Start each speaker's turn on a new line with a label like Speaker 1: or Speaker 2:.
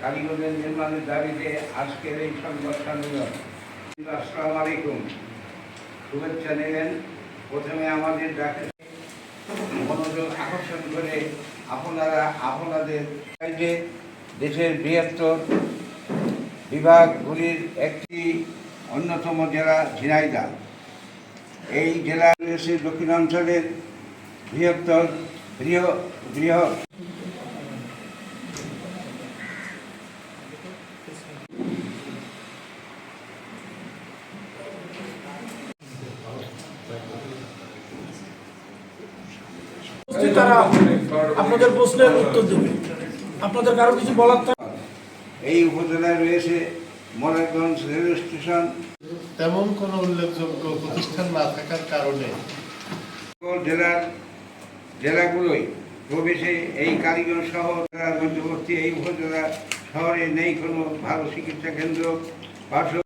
Speaker 1: কারিগরদের নির্মাণের দাবিতে আজকের এই সংবাদ সম্মেলন। আসসালামু আলাইকুম। শুভেচ্ছা নেবেন। প্রথমে আমাদের ডাকে মনোযোগ আকর্ষণ করে আপনারা, আপনাদের যে দেশের বৃহত্তর বিভাগগুলির একটি অন্যতম জেলা ঝিনাইদহ। এই জেলা রয়েছে দক্ষিণাঞ্চলের বৃহত্তর বৃহ বৃহৎ
Speaker 2: তারা আপনাদের প্রশ্নের উত্তর দেবে। আপনাদের কারও কিছু বলার
Speaker 1: এই উপজেলায় রয়েছে রেল স্টেশন।
Speaker 3: তেমন কোনো উল্লেখযোগ্য প্রতিষ্ঠান না থাকার কারণে
Speaker 1: জেলার জেলাগুলোই প্রবেশে এই কারিগর শহর মধ্যবর্তী এই উপজেলা শহরে নেই কোনো ভালো চিকিৎসা কেন্দ্র পার্শ্ব